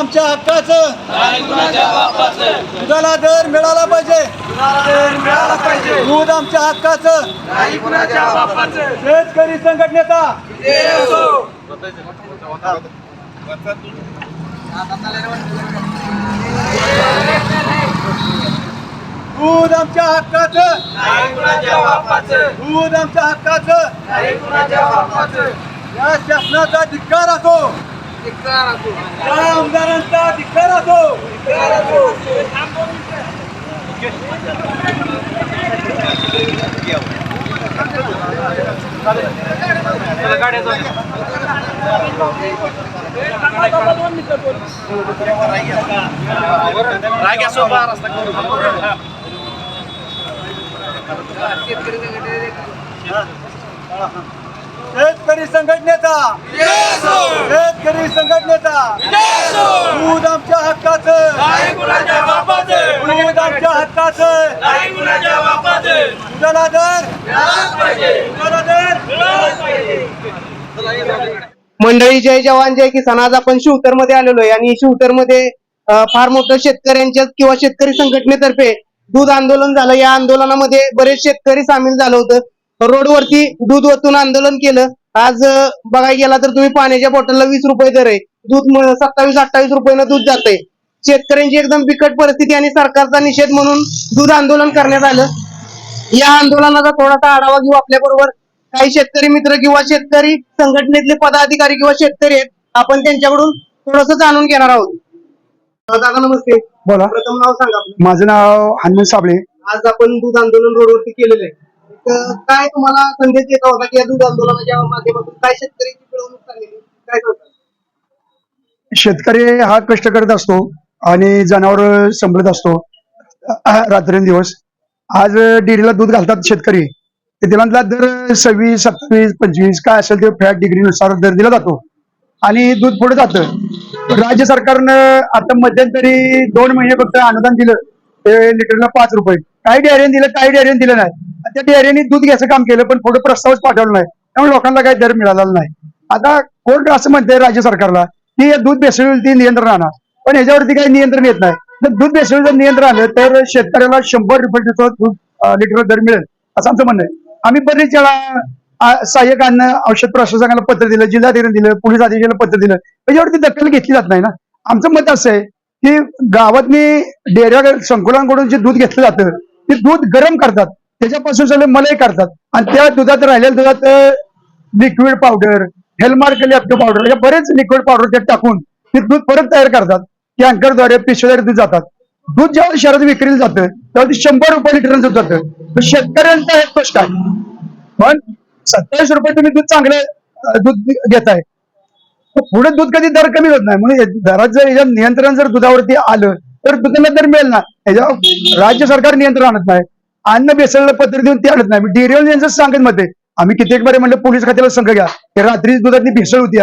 आमच्या हक्काचं. दुधाला दर मिळाला पाहिजे. दूध आमच्या हक्काचं. शेतकरी संघटनेचा. दूध आमच्या हक्काचं. दूध आमच्या हक्काचं. या शासनाचा धिक्कार असो. धिक्कार असो. या. आमदारांचा धिक्कार असो धिक्कार असो. शेतकरी शेतकरी संघटनेचा. शेतकरी संघटनेचा. दूध आमच्या हक्काचं. दूध आमच्या हक्काचं. नाही दुधाला दर. दुधाला दर. मंडळी जय जवान जय किसान. आज आपण शिवतरमध्ये आलेलो आहे आणि शिवतरमध्ये फार मोठं शेतकऱ्यांच्या किंवा शेतकरी संघटनेतर्फे दूध आंदोलन झालं. या आंदोलनामध्ये बरेच शेतकरी सामील झालं होतं. रोडवरती दूध ओतून आंदोलन केलं. आज बघायला गेला तर तुम्ही पाण्याच्या बॉटलला वीस रुपये दर आहे. दूध सत्तावीस अठ्ठावीस रुपयानं दूध जातंय. शेतकऱ्यांची एकदम बिकट परिस्थिती आणि सरकारचा निषेध म्हणून दूध आंदोलन करण्यात आलं. या आंदोलनाचा थोडासा आढावा घेऊ आपल्या बरोबर काही शेतकरी मित्र किंवा शेतकरी संघटनेतले पदाधिकारी किंवा शेतकरी आहेत आपण त्यांच्याकडून थोडस जाणून घेणार आहोत. दादा नमस्ते. बोला. प्रथम नाव सांगा. माझं नाव हनुमान साबळे. आज आपण दूध आंदोलन रोडवरती केलेलं आहे. तर काय तुम्हाला संदेश देता होता की या दूध आंदोलनाच्या माध्यमातून काय शेतकऱ्यांची पिळवणूक काय सांगता? शेतकरी हा कष्ट करत असतो आणि जनावर संभळत असतो. अ- रात्रंदिवस. आज डेअरीला दूध घालतात शेतकरी. तर दर सव्वीस सत्तावीस पंचवीस काय असेल ते फॅट डिग्रीनुसार दर दिला जातो. आणि दूध पुढे जातं. राज्य सरकारनं आता मध्यंतरी दोन महिने फक्त अनुदान दिलं. ते लिटरला पाच रुपये. काही डेअरीने दिलं काही डेअरीने दिलं नाही. त्या डेअरीने दूध घ्यायचं काम केलं पण पुढे प्रस्तावच पाठवला नाही. त्यामुळे लोकांना काही दर मिळालेला नाही. आता कोर्ट असं म्हणते राज्य सरकारला की हे दूध भेसळवरती नियंत्रण आणा पण याच्यावरती काही नियंत्रण येत नाही. जर दूध भेसळ जर नियंत्रण आलं तर शेतकऱ्याला शंभर रुपये दूध लिटर दर मिळेल असं आमचं म्हणणं आहे. आम्ही बरेच वेळा सहाय्यकांना औषध प्रशासनाला पत्र दिलं जिल्हाधिकारी दिलं पोलीस अधिकाऱ्याला पत्र दिलं. त्याच्यावरती दखल घेतली जात नाही ना. आमचं मत असं आहे की गावातनी डेऱ्या संकुलांकडून जे दूध घेतलं जातं ते दूध गरम करतात. त्याच्यापासून सगळे मलाई करतात. आणि त्या दुधात राहिलेल्या दुधात लिक्विड पावडर हेलमार्क लॅप्टो पावडर या बरेच लिक्विड पावडर त्यात टाकून ते दूध परत तयार करतात. टँकरद्वारे पिशव्याद्वारे दूध जातात. दूध जेव्हा शहरात विक्रीला जातं तेव्हा ते शंभर रुपये लिटर दूध जातं. तर शेतकऱ्यांचा हे कष्ट आहे. पण सत्तावीस रुपये तुम्ही दूध चांगलं दूध घेताय. पुढे दूध कधी दर कमी होत नाही. म्हणून दरात जर याच्या नियंत्रण जर दुधावरती आलं तर दुधाला दर मिळेल ना. याच्यावर राज्य सरकार नियंत्रण आणत नाही. अन्न बेसळला पत्र देऊन ते आणत नाही. डेअरीवर यांचं सांगत मध्ये आम्ही कित्येक बरे म्हणलं पोलीस खात्याला संघ घ्या. की रात्री दुधातली भेसळ होती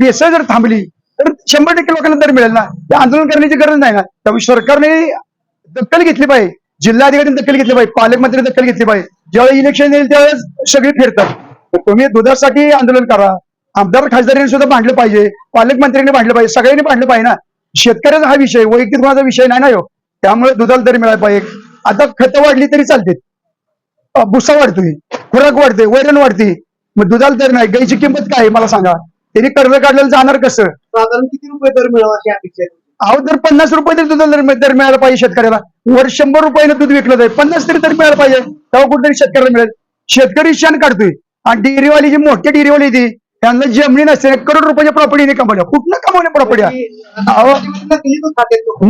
भेसळ जर थांबली तर शंभर टक्के लोकांना दर मिळेल ना. ते आंदोलन करण्याची गरज नाही ना. त्यामुळे सरकारने दखल घेतली पाहिजे. जिल्हाधिकाऱ्यांनी दखल घेतली पाहिजे. पालकमंत्री दखल घेतली पाहिजे. ज्यावेळी इलेक्शन येईल त्यावेळेस सगळे फिरतात. तुम्ही दुधासाठी आंदोलन करा. आमदार खासदारांनी सुद्धा मांडलं पाहिजे. पालकमंत्र्यांनी मांडलं पाहिजे. सगळ्यांनी मांडलं पाहिजे ना. शेतकऱ्याचा हा विषय वैयक्तिक माझा विषय नाही ना हो त्यामुळे दुधाला दर मिळाला पाहिजे. आता खतं वाढली तरी चालते भुसा वाढतोय खुराक वाढते वैरण वाढते मग दुधाला दर नाही गाईची किंमत काय आहे मला सांगा? त्यांनी कर्ज काढलेलं जाणार कसं? साधारण किती रुपये दर मिळावा अशी अपेक्षा आहे? अहो दर पन्नास रुपये तरी दुधाला दर दर मिळायला पाहिजे शेतकऱ्याला. वर शंभर रुपयानं दूध विकलं जाईल. पन्नास तरी दर मिळायला पाहिजे. तेव्हा कुठेतरी शेतकऱ्याला मिळेल. शेतकरी शान काढतोय. आणि डेअरीवाली जी मोठी डेअरीवाली ती त्यांना जमिनी नसते करोड रुपयाच्या प्रॉपर्टीने कमवल्या. कुठनं कमवल्या प्रॉपर्टी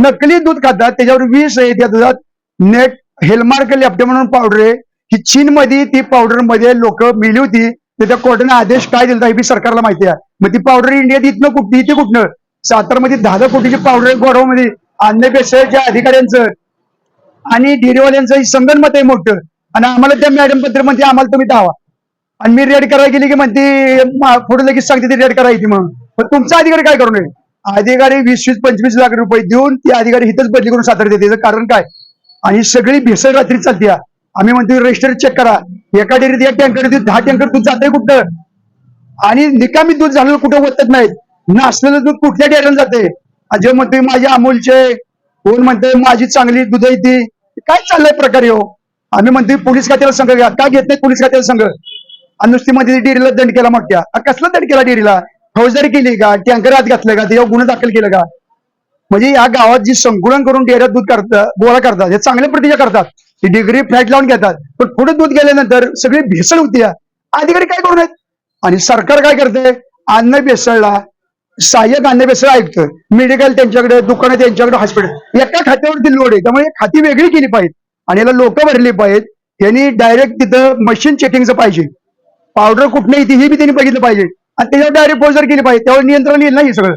नकली दूध खातात. त्याच्यावर विष आहे त्या दुधात. नेट हेलमार्क लेफ्ट म्हणून पावडर आहे. ही चीन मध्ये ती पावडरमध्ये लोक मिली होती. त्याच्या कोर्टाने आदेश काय दिला हे बी सरकारला माहिती आहे. मग ती पावडर इंडियात इथनं कुठली? इथे कुठनं? सातारमध्ये दहा दहा कोटीची पावडर गोडामध्ये अन्नपेशच्या अधिकाऱ्यांचं आणि डेरीवाल्यांचं संगणमत आहे मोठं. आणि आम्हाला त्या मॅडम पत्र म्हणते आम्हाला तुम्ही धावा. आणि मी रेड करायला गेली की म्हणते पुढे लगेच सांगते ती रेड करायची मग पण तुमचा अधिकारी काय करू नये? अधिकारी वीस वीस पंचवीस लाख रुपये देऊन ती अधिकारी हिथंच बदली करून सातारा देते. कारण काय? आणि ही सगळी भेसळ रात्री चालते आम्ही म्हणतो रजिस्टर चेक करा. एका डेअरीत या टँकर दहा टँकर दूध जातंय कुठं? आणि निकामी दूध झालेलं कुठं होतच नाहीत. नसलेलं दूध कुठल्या डेअरीला जाते आणि जे म्हणतोय माझी अमूलचे कोण म्हणतोय माझी चांगली दूध आहे ती. काय चाललंय प्रकारे हो आम्ही म्हणतोय पोलीस खात्याला संघ घ्या. का घेत नाही पोलीस खात्याला संघ? आणि नुसती मध्ये डेअरीला दंड केला मागत्या कसला दंड केला डेरीला? फौजदारी केली का? टँकर आत घातलं का? त्याच्यावर गुन्हा दाखल केलं का? म्हणजे या गावात जी संकुलन करून डेअऱ्यात दूध करतात गोळा करतात हे चांगल्या प्रतीच्या करतात. ही डिग्री फ्लॅट लावून घेतात. पण पुढे दूध गेल्यानंतर सगळी भेसळ होती अधिकारी काय करू नयेत? आणि सरकार काय करते अन्न भेसळला. सहाय्यक अन्न भेसळ ऐकतं मेडिकल त्यांच्याकडे दुकानं त्यांच्याकडे हॉस्पिटल. एका खात्यावरती लोड आहे. त्यामुळे खाती वेगळी केली पाहिजे आणि याला लोक भरली पाहिजेत. यांनी डायरेक्ट तिथं मशीन चेकिंगचं पाहिजे. पावडर कुठनं येते हे बी त्यांनी बघितलं पाहिजे. आणि त्याच्यावर डायरेक्ट पोजर केली पाहिजे त्यावर नियंत्रण येईल ना हे सगळं?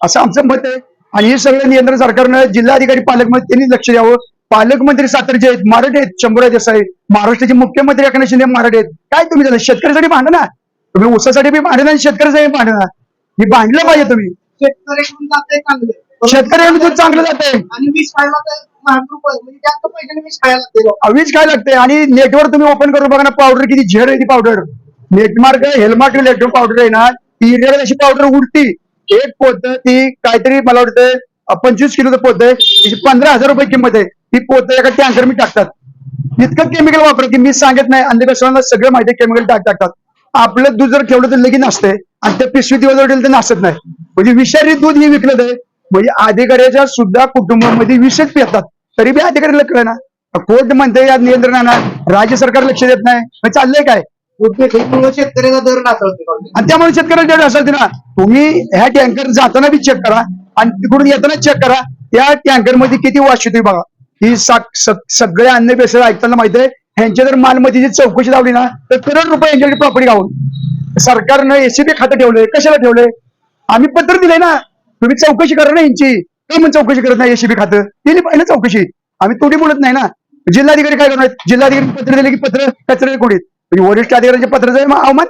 असं आमचं मत आहे. आणि हे सगळं नियंत्रण सरकारनं जिल्हाधिकारी पालकमंत्री त्यांनी लक्ष द्यावं. पालकमंत्री सातारचे आहेत मराठी आहेत शंभर देसाई. महाराष्ट्राचे मुख्यमंत्री एकनाथ शिंदे मराठी आहेत. काय तुम्ही झालं शेतकऱ्यासाठी भांडा ना तुम्ही ऊसासाठी बी भांडा आणि शेतकऱ्यासाठी ना हे भांडलं पाहिजे तुम्ही. शेतकऱ्यांना दूध चांगलं. जाते. अवीच काय लागते आणि नेटवर तुम्ही ओपन करून बघा ना पावडर किती झेड आहे ती पावडर नेटमार्क हेलमार्क इलेक्ट्रो पावडर आहे ना ती अशी पावडर उडती एक पोत ती काहीतरी मला वाटतं पंचवीस किलोचं पोत आहे. तिची पंधरा हजार रुपये किंमत आहे. ती पोत एका टँकर मी टाकतात. इतकं केमिकल वापर की मी सांगत नाही अंधविश्वासाला सगळं माहिती केमिकल टाक टाकतात. आपलं दूध जर ठेवलं तर लगेच असते आणि त्या पिशवी दिवस ठेवलं तर नासत नाही. म्हणजे विषारी दूध हे विकलं आहे म्हणजे अधिकाऱ्याच्या सुद्धा कुटुंबामध्ये विषच पितात तरी बी अधिकाऱ्याला लक्ष ना कोर्ट म्हणते या नियंत्रणांना राज्य सरकार लक्ष देत नाही. चाललंय काय? शेतकऱ्याचा दर नासळते आणि त्यामुळे शेतकऱ्याला जेवढं ना. तुम्ही ह्या टँकर जाताना बी चेक करा आणि तिकडून येताना चेक करा. त्या टँकरमध्ये किती वाश येतोय बघा. ही सगळे अन्न बेसळ ऐकताना माहिती आहे ह्यांच्या जर मालमत्तेची चौकशी लावली ना तर करोड रुपये यांच्याकडे प्रॉपर्टी गावून सरकारनं एसीबी खातं ठेवलंय कशाला ठेवलंय? आम्ही पत्र दिलंय ना. तुम्ही चौकशी करा ना यांची. काय म्हणून चौकशी करत नाही एसीबी खातं? दिली पाहिजे ना चौकशी. आम्ही तोडी बोलत नाही ना. जिल्हाधिकारी काय करणार जिल्हाधिकारी पत्र दिले की पत्र कचरे कोडीत म्हणजे वरिष्ठ अधिकाऱ्यांचे पत्र जाईल मग अवमान?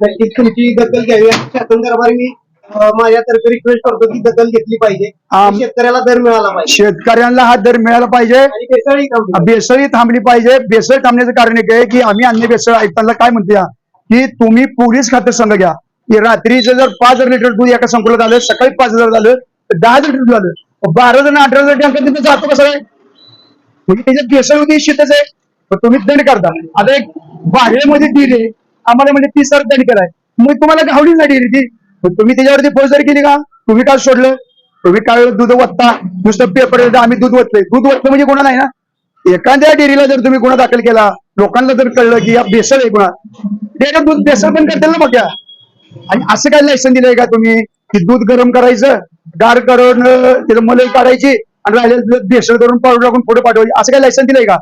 नक्कीच तुमची दखल घ्यावी आणि शासन अं, माझ्यातर्फे रिक्वेस्ट करतो की दखल घेतली पाहिजे. आम- शेतकऱ्याला दर मिळाला पाहिजे. शेतकऱ्यांना हा दर मिळाला पाहिजे. आणि भेसळही. बेसळी थांबली पाहिजे. बेसळ थांबण्याचं कारण एक आहे की आम्ही अन्य बेसळ ऐकताना काय म्हणतो या की तुम्ही पोलीस खातं संघ घ्या. की रात्रीचं जर पाच हजार लिटर दूध एका संकुलात आलं सकाळी पाच हजार झालं तर दहा हजार लिटर झालं बारा जण अठरा हजार टँकर तिथे जातो कसं काय म्हणजे त्याच्यात बेसळ होती शेतच आहे. पण तुम्ही दंड करता. आता एक बाहेरमध्ये दिले आम्हाला म्हणजे तीस हजार दंड कराय मग तुम्हाला गावली ना डेअरी ती. तुम्ही त्याच्यावरती फौजदारी केली का? तुम्ही काय सोडलं? तुम्ही काय दूध वत्ता नुसतं पेपर आम्ही दूध वतलंय दूध वतलं म्हणजे गुन्हा नाही ना? एखाद्या डेअरीला जर तुम्ही गुन्हा दाखल केला लोकांना जर कळलं की या बेसळ आहे गुन्हा डेअरी दूध बेसळ पण करतील ना मग या आणि असं काय लायसन दिलंय का तुम्ही? की दूध गरम करायचं गार करून त्याला मलई काढायची आणि राहिलेलं दूध करून पावडर टाकून पुढे पाठवायची. असं काय लायसन दिलंय का?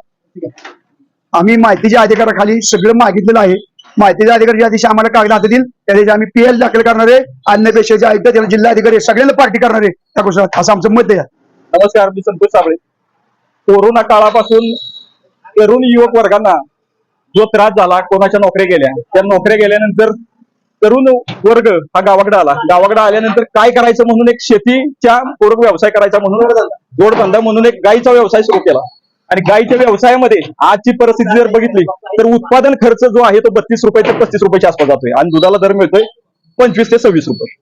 आम्ही माहितीच्या अधिकाराखाली सगळं मागितलेलं आहे. माहितीच्या अधिकारी ज्या दिवशी आम्हाला कागद हातात येईल त्या दिवशी आम्ही पीएल दाखल करणार आहे. अन्य पेशाचे आयुक्त त्याला जिल्हाधिकारी सगळ्यांना पार्टी करणार आहे. त्या गोष्टी असं आमचं मत आहे. नमस्कार मी संतोष साबळे. कोरोना काळापासून तरुण युवक वर्गांना जो त्रास झाला कोणाच्या नोकऱ्या गेल्या त्या नोकऱ्या गेल्यानंतर तरुण वर्ग हा गावाकडे आला. गावाकडे आल्यानंतर काय करायचं म्हणून एक शेतीच्या पूरक व्यवसाय करायचा म्हणून जोडधंदा म्हणून एक गाईचा व्यवसाय सुरू केला. आणि गाईच्या व्यवसायामध्ये आजची परिस्थिती जर बघितली तर उत्पादन खर्च जो आहे तो बत्तीस रुपये ते पस्तीस रुपयाच्या आसपास जातोय आणि दुधाला दर मिळतोय पंचवीस ते सव्वीस रुपये.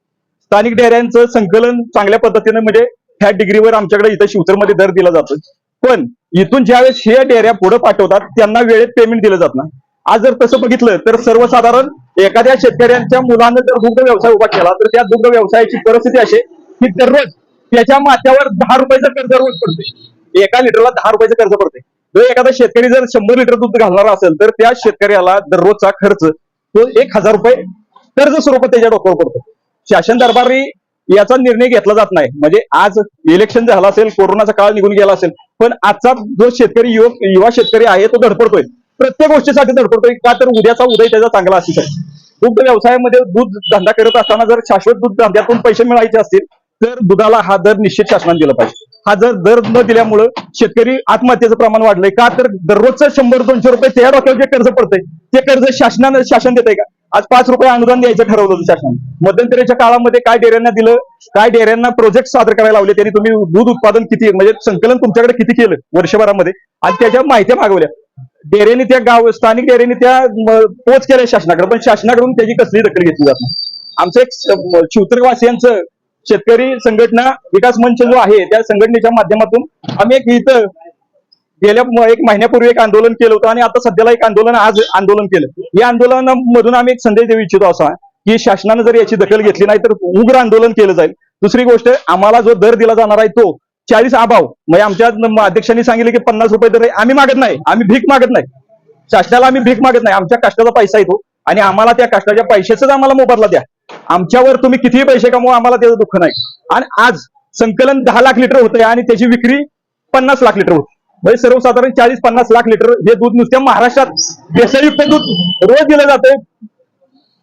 स्थानिक डेअऱ्यांचं संकलन चांगल्या पद्धतीने म्हणजे ह्या डिग्रीवर आमच्याकडे इथं शिवतरमध्ये दर दिला जातो पण इथून ज्यावेळेस हे डेअऱ्या पुढे पाठवतात त्यांना वेळेत पेमेंट दिलं जात नाही. आज जर तसं बघितलं तर सर्वसाधारण एखाद्या शेतकऱ्यांच्या मुलानं जर दुग्ध व्यवसाय उभा केला तर त्या दुग्ध व्यवसायाची परिस्थिती अशी की दररोज त्याच्या माथ्यावर दहा रुपयाचं कर्ज रोज पडते एका लिटरला दहा रुपयाचं कर्ज पडते जर एखादा शेतकरी जर शंभर लिटर दूध घालणार असेल तर त्या शेतकऱ्याला दररोजचा खर्च तो एक हजार रुपये कर्ज स्वरूपात त्याच्या डोक्यावर पडतो शासन दरबारी याचा निर्णय घेतला जात नाही. म्हणजे आज इलेक्शन झालं असेल कोरोनाचा काळ निघून गेला असेल पण आजचा जो शेतकरी युवक युवा शेतकरी आहे तो धडपडतोय. प्रत्येक गोष्टीसाठी धडपडतोय का तर उद्याचा उदय त्याचा चांगला असू शकतो दुग्ध व्यवसायामध्ये दूध धंदा करत असताना जर शाश्वत दूध धंद्यातून पैसे मिळायचे असतील तर दुधाला हा दर निश्चित शासनाने दिला पाहिजे. हा जर दर न दिल्यामुळं शेतकरी आत्महत्येचं प्रमाण वाढलंय. का तर दररोजचं शंभर दोनशे रुपये त्या डोक्यावर जे कर्ज पडतंय ते कर्ज शासनानं शासन देतंय का? आज पाच रुपये अनुदान द्यायचं ठरवलं होतं शासन. मध्यंतरीच्या काळामध्ये काय डेऱ्यांना दिलं काय डेऱ्यांना प्रोजेक्ट सादर करायला लावले त्यांनी तुम्ही दूध उत्पादन किती म्हणजे संकलन तुमच्याकडे किती केलं वर्षभरामध्ये? आणि त्याच्या माहित्या मागवल्या. डेऱ्यांनी त्या गाव स्थानिक डेऱ्यांनी त्या पोच केल्या शासनाकडे पण शासनाकडून त्याची कसली दखल घेतली जात नाही. आमचं एक शिवतरवासियांचं शेतकरी संघटना विकास मंच जो आहे त्या संघटनेच्या माध्यमातून आम्ही एक इथं गेल्या एक महिन्यापूर्वी एक आंदोलन केलं होतं आणि आता सध्याला एक आंदोलन आज आंदोलन केलं. या आंदोलनामधून आम्ही एक संदेश देऊ इच्छितो असा की शासनानं जर याची दखल घेतली नाही तर उग्र आंदोलन केलं जाईल. दुसरी गोष्ट आम्हाला जो दर दिला जाणार आहे तो चाळीस अभाव म्हणजे आमच्या अध्यक्षांनी सांगितलं की पन्नास रुपये दर आहे आम्ही मागत नाही आम्ही भीक मागत नाही. शासनाला आम्ही भीक मागत नाही आमच्या कष्टाचा पैसा येतो आणि आम्हाला त्या कष्टाच्या पैशाचाच आम्हाला मोबदला द्या. आमच्यावर तुम्ही कितीही पैसे कमवा आम्हाला त्याचं दुःख नाही. आणि आज संकलन दहा लाख लिटर होतंय आणि त्याची विक्री पन्नास लाख लिटर होती म्हणजे सर्वसाधारण चाळीस पन्नास लाख लिटर हे दूध नुसत्या महाराष्ट्रात भेसळयुक्त दूध रोज दिलं जातंय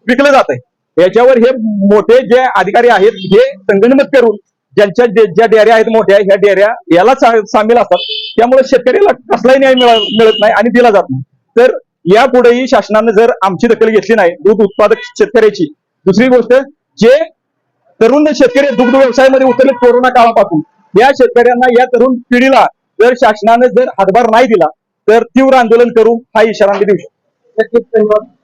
विकलं जातंय. याच्यावर हे मोठे जे अधिकारी आहेत हे संगणमत करून ज्यांच्या ज्या डेअऱ्या आहेत मोठ्या ह्या डेऱ्या याला सामील असतात. त्यामुळे शेतकऱ्याला कसलाही न्याय मिळत नाही आणि दिला जात नाही. तर यापुढेही शासनानं जर आमची दखल घेतली नाही दूध उत्पादक शेतकऱ्याची दुसरी गोष्ट जे तरुण शेतकरी दुग्ध व्यवसायामध्ये उतरले कोरोना काळापासून या शेतकऱ्यांना या तरुण पिढीला जर शासनाने जर हातभार नाही दिला तर तीव्र आंदोलन करू हा इशारा आम्ही देऊ शकतो.